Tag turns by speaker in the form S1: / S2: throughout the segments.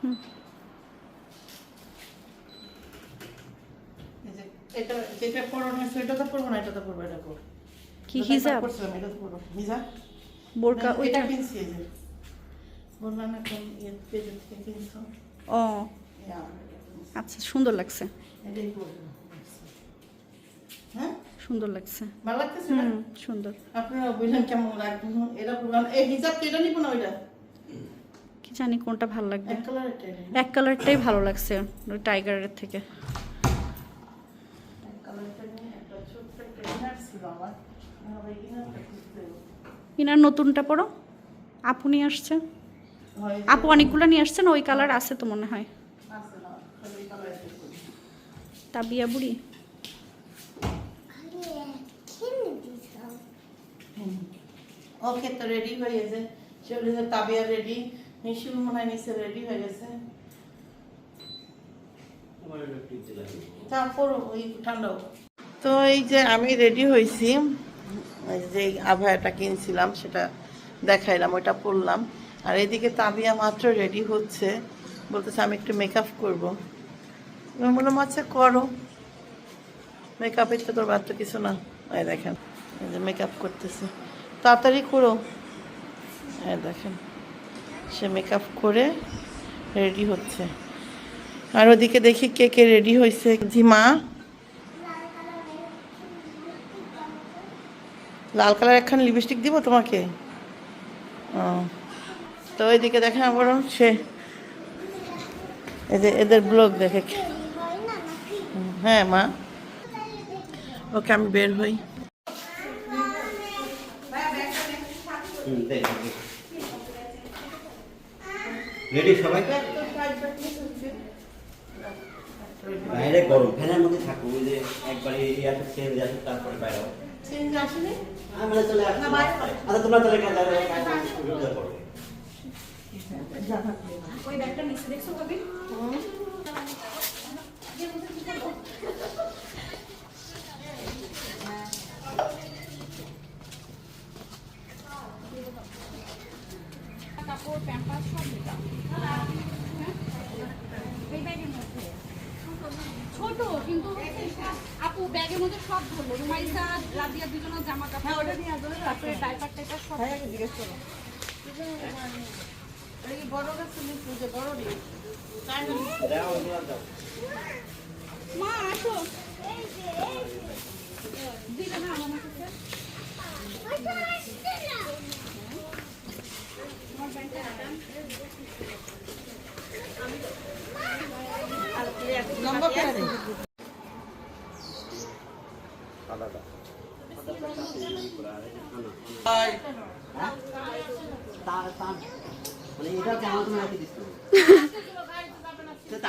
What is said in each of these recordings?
S1: হুম।
S2: এই যে এটা যেটা পরো না সেটা তো পরবো না এটা তো পরবো এটা পরবো
S1: কি হিজাব
S2: করছিলাম, এটা তো পরবো। হিজাব
S1: বোরকা ওইটা
S2: কিনছি এই যে। বললাম না কোন ইয়ে পেজের থেকে কিনছো?
S1: ও।
S2: এই আমার এটা কিনছি।
S1: আচ্ছা সুন্দর লাগছে।
S2: এটাই পরবো। হ্যাঁ?
S1: সুন্দর লাগছে।
S2: ভালো লাগতেছে
S1: সুন্দর।
S2: আপনারা বললেন কেমন লাগবে? এটা পরলাম এই হিজাব কেটে নিবো না ওইটা?
S1: জানি কোনটা ভালো লাগবে।
S2: এক কালার
S1: এক কালারটাই ভালো লাগছে ওই টাইগারের থেকে।
S2: ইনার
S1: নতুনটা পড়ো আপু নিয়ে আসছে। আপু অনেকগুলো নিয়ে আসছে না ওই কালার আছে তো মনে হয়। তাবিয়া বুড়ি।
S2: ওকে তো রেডি হয়ে গেছে। শরীরে তাবিয়া রেডি নিশুল মনে হয় নিচে রেডি হয়ে গেছে। তারপর ওই ঠান্ডা তো এই যে আমি রেডি হয়েছি যে আভায়াটা কিনছিলাম সেটা দেখাইলাম ওটা পরলাম। আর এদিকে তাবিয়া মাত্র রেডি হচ্ছে। বলতেছে আমি একটু মেকআপ করব। আমি বললাম আচ্ছা করো। মেকআপের তো তোর বাদ কিছু না। এই দেখেন এই যে মেকআপ করতেছে। তাড়াতাড়ি করো। হ্যাঁ দেখেন। সে মেকআপ করে রেডি হচ্ছে। আর ওদিকে দেখি কে কে রেডি হয়েছে ঝিমা। লাল কালার একখান লিপস্টিক দিব তোমাকে? তো ওইদিকে দেখেন আবার সে এদের এদের ব্লগ দেখে হ্যাঁ মা। ওকে আমি বের হই।
S3: রেডি সবাই? বাইরে গরম ফ্যানের মধ্যে থাকো ওই যে একবারে ইয়াতে চেঞ্জ আসে তারপরে বাইরে।
S2: চেঞ্জ আসেনি?
S3: হ্যাঁ, মানে চলে আসছে।
S2: না,
S3: আচ্ছা তোমরা চলে গেলে করবে
S1: ওই ব্যাগটা নিচে দেখছ কবি? কাপড় প্যাম্পাস সব দিতাম এই ব্যাগের মধ্যে। ছোট কিন্তু আপু ব্যাগের মধ্যে সব ধরবো রুমাইসা রাবিয়া দুজনের জামা কাপড়। ওটা নিয়ে আসবে তারপরে ডাইপার টাইপার সব।
S2: জিজ্ঞেস করো। এই বড় যে বড়।
S1: মা আসো। দিলে না
S2: লম্বা পেয়ারে
S3: তা- তা- মানে এটা কেমন তুমি রাখি দিচ্ছ সেটা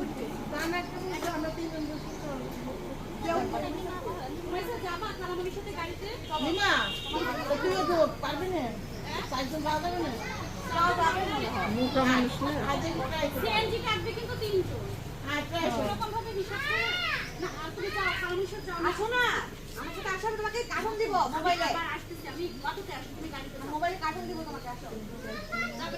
S1: আসো না। আমার সাথে আসো আমি তোমাকে কার্টুন দিব মোবাইলে। আবার আসতেছি আমি কততে আসো তুমি গাড়িতে মোবাইলে কার্টুন দিব তোমাকে আসো। যাবে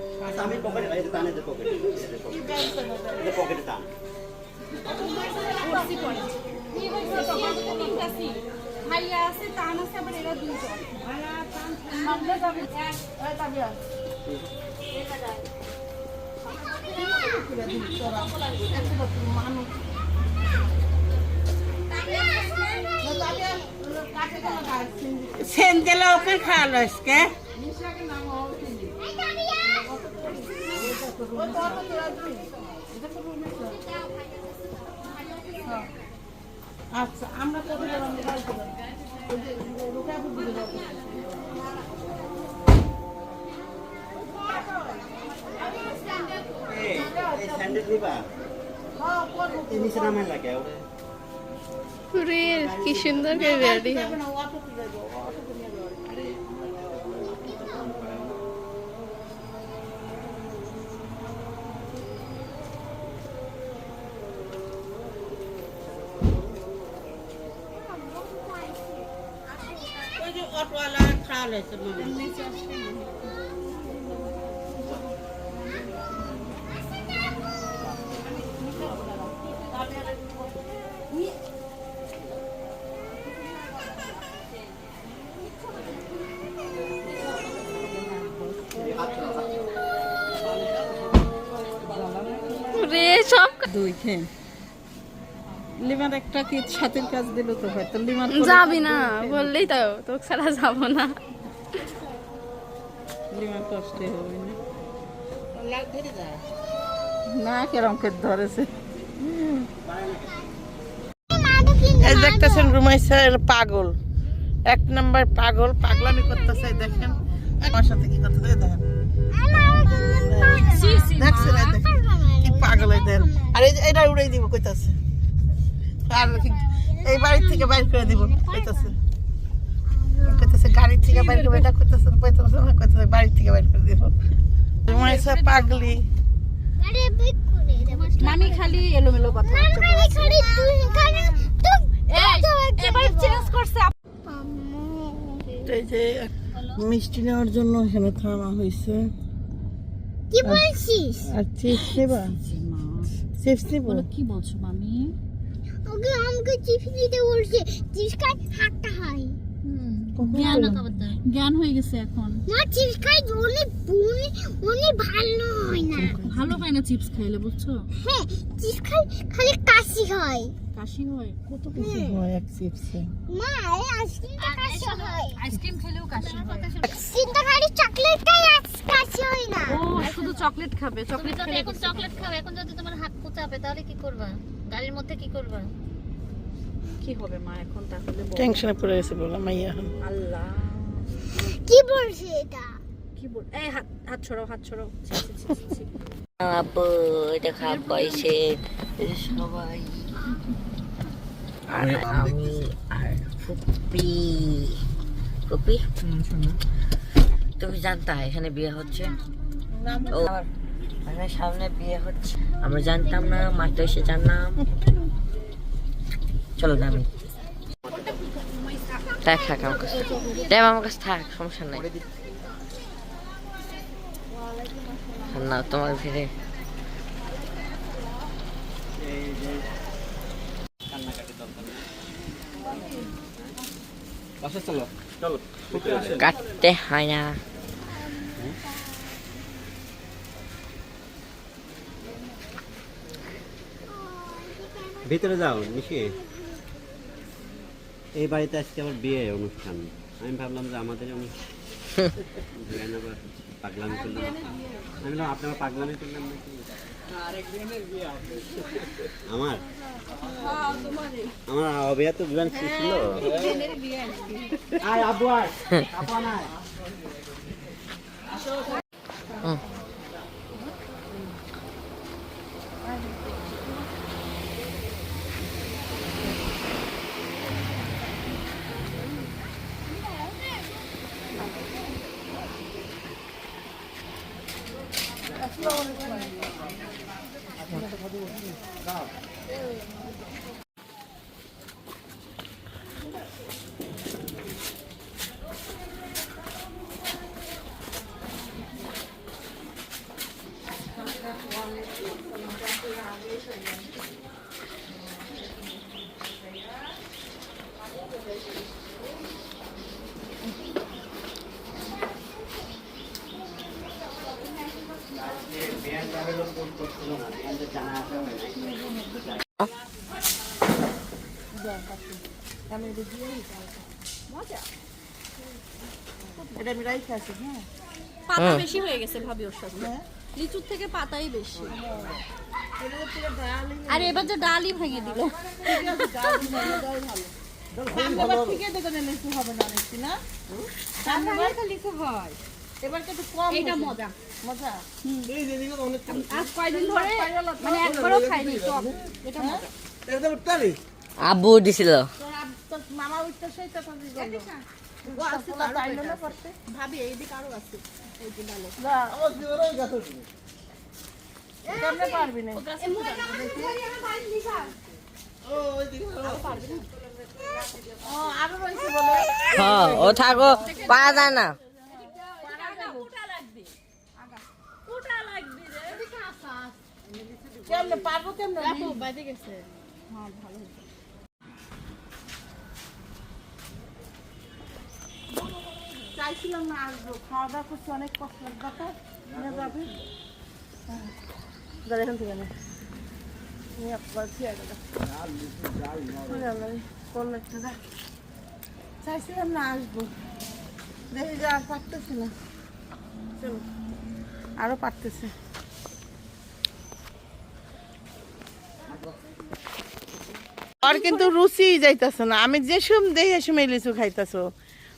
S3: আচ্ছা আমি পকেটে এই টান
S4: ওকে খাওয়ালো আজকে
S2: আচ্ছা আমরা কত জনের গাড়ি করে রুকাবুর দিকে যাব
S3: এই এই স্যান্ডেল নিবা
S2: হ্যাঁ করব
S3: এই নিচে নামেন না কেউ
S5: রে কি সুন্দর করে রেডি হয়
S4: খাওয়ালো হয়েছে
S5: রে সব
S4: দুই খেন লিমার একটা কি ছাতির কাজ দিল তো হয়তো লিমার
S5: যাবি না বললেই তো তোকে ছাড়া যাব না।
S4: লিমার কষ্টে হবে না। না কেরম কে ধরেছে।
S2: এই দেখতেছেন রুমাইসা এর পাগল। এক নাম্বার পাগল পাগলামি করতেছে দেখেন। আমার সাথে কি করতেছে দেখেন। দেখছেন কি পাগল দেখেন। আর এই যে এটা উড়াই দিব কইতাছে। আর কি- এই বাড়ি থেকে বাইর করে দিব কইতাছে। কইতাছে গাড়ি থেকে বাইর করে এটা কইতাছে কইতাছে না কইতাছে বাড়ি থেকে বাইর করে দিব। রুমাইসা পাগলি।
S5: মামি খালি এলোমেলো কথা এবার চেঞ্জ করছে
S2: এই যে মিষ্টি নেওয়ার জন্য এখানে থামা হয়েছে।
S6: কি বলছিস?
S2: আর চিপস নেবা? চিপস নেব?
S5: কি বলছো মামি?
S6: ওকে আমাকে চিপস দিতে বলছে। চিপস খাই হাতটা হয়
S5: জ্ঞান হয়ে গেছে এখন।
S6: মা চিপস খাই অনেক অনেক অনেক ভালো হয় না।
S5: ভালো হয় না চিপস খাইলে বুঝছ?
S6: হ্যাঁ চিপস খাই খালি কাশি হয়।
S5: কাশি হয়?
S2: কত কিছু হয় এক চিপসে
S6: মা এই আইসক্রিমটা কাশি হয়।
S5: আইসক্রিম খেলেও কাশি হয়।
S6: আইসক্রিমটা খালি চকলেটটাই কাশি হয় না।
S5: ও শুধু চকলেট খাবে চকলেট
S7: এখন চকলেট খাবে এখন যদি তোমার হাত কুচাবে তাহলে কি করবা? গাড়ির মধ্যে কি করবা?
S5: কি হবে মা এখন তাহলে
S2: টেনশনে পড়ে গেছে বললাম মাইয়া এখন।
S5: আল্লাহ।
S6: কি বলছে এটা?
S5: কি বল এই হাত হাত ছড়াও হাত ছড়াও ছি, ছি, ছি, ছি, ছি।
S8: আপু এটা খাপ পাইছে সবাই। আর আমি আর ফুপি। ফুপি? তুমি জানতা এখানে বিয়ে হচ্ছে? ও সামনে বিয়ে হচ্ছে। আমরা জানতাম না মাত্র এসে জানলাম। চলো নামি। থাক থাক আমার কাছে দেব আমার কাছে থাক সমস্যা নাই। না তোমার ফিরে
S3: বাসা চলো চলো
S8: কাটতে হয় না।
S3: ভিতরে যাও নিশি এই বাড়িতে আজকে আবার বিয়ে অনুষ্ঠান। আমি ভাবলাম যে আমাদের অনুষ্ঠান আবার পাগলামি করলাম। আমি বললাম আপনারা পাগলামি করলাম নাকি? আমার? আমার অবিয়া তো বিমান ছিল। আয় আব্বু আয়। আপা নাই 我那个，我那个，我那个。
S2: এটা আমি রাইখে আছি হ্যাঁ।
S1: পাতা বেশি হয়ে গেছে ভাবি ওর সাথে। লিচুর থেকে পাতাই বেশি। আর এবার যে ডালই ভেঙে দিল।
S2: এবার ঠিক আছে তো লিচু হবে না লিচু না?
S1: লিচু হয়।
S2: এবার কিন্তু কম
S1: এইটা
S2: হয়েছে।
S1: মজা।
S2: মজা?
S1: আজ কয়দিন ধরে মানে একবারও খাইনি টক। এটা মজা।
S8: আব্বু দিছিল।
S2: তোর মামা উঠতে তো
S1: ভাবি এইদিকে আরও আছে।
S2: পারবি না। ও
S8: হ্যাঁ থাকো পাওয়া যায় না।
S2: কেমনে পারব কেমনে?
S1: বাইরে গেছে।
S2: চাইছিলাম না আসব খাওয়া দাওয়া করছি, অনেক কষ্ট নিয়ে যাবে? দাঁড়া এখান থেকে আর আরও পারতেছে। আর কিন্তু রুচি যাইতাছে না। আমি যে সুম দেখে সুমে লিচু খাইতাছো।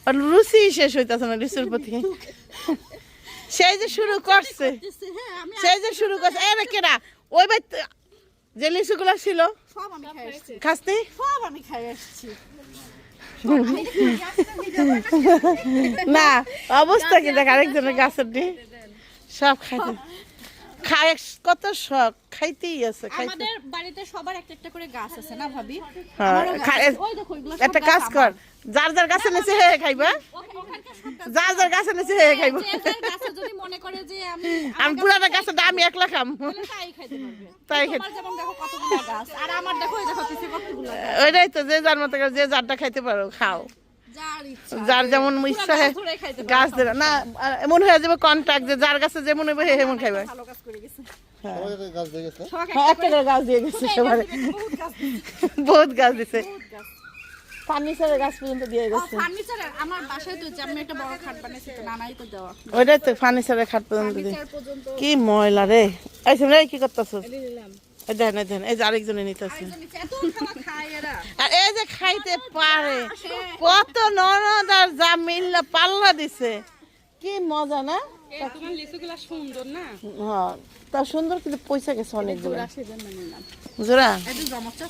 S2: আর রুচি শেষ হইতাছে না লিচুর প্রতি। সেই যে শুরু করছে। সেই যে শুরু করছে। এ কেনা ওই বাই যে লিচুগুলো ছিল। খাসনি? না অবস্থা কি? দেখ আরেকজনের গাছের সব খাইতে খায় কত শখ খাইতেই আছে খাইতে
S1: আমাদের বাড়িতে সবার একটা একটা করে গাছ আছে না ভাবি?
S2: হ্যাঁ, একটা কাজ কর যার যার গাছে নিচে হে খাইবা। যার যার গাছে নিচে হে খাইবা।
S1: যে যার যদি মনে করে যে আমি
S2: আমি পুরাটা গাছে আমি একলা খাম।
S1: তাই খাইতে আর আমার দেখো দেখো কতগুলো
S2: ওইটাই তো যে যার মতো যে যারটা খাইতে পারো খাও।
S1: যার
S2: যেমন ইচ্ছা
S1: গাছ
S2: হয়। গাছ দেবে না এমন হয়ে যাবে কন্ট্যাক্ট যে যার কাছে যেমন হবে এমন খাইবে।
S1: ভালো কাজ করে গেছে।
S2: হ্যাঁ।
S1: সবাই
S2: হ্যাঁ, একটা করে গাছ দিয়ে গেছে সবার
S1: বহুত গাছ
S2: দিছে। ফার্নিচারের গাছ পর্যন্ত দিয়ে গেছে।
S1: ফার্নিচার আমার বাসায় তো যে আমি একটা বড় খাট বানাইছি তো নানাই তো দেওয়া।
S2: ওইটাই তো ফার্নিচারের খাট পর্যন্ত দিয়ে।
S1: ফার্নিচার পর্যন্ত
S2: কি ময়লা রে। এই কি করতেছ দেখেন দেখেন এই যে আরেকজনে নিতেছে। আর এই যে খাইতে পারে কত ননদ আর যা মিল্লা পাল্লা দিছে। কি মজা না?
S1: সুন্দর না?
S2: হ্যাঁ তা সুন্দর কিন্তু পয়সা গেছে অনেকগুলো। জোড়া
S1: জমা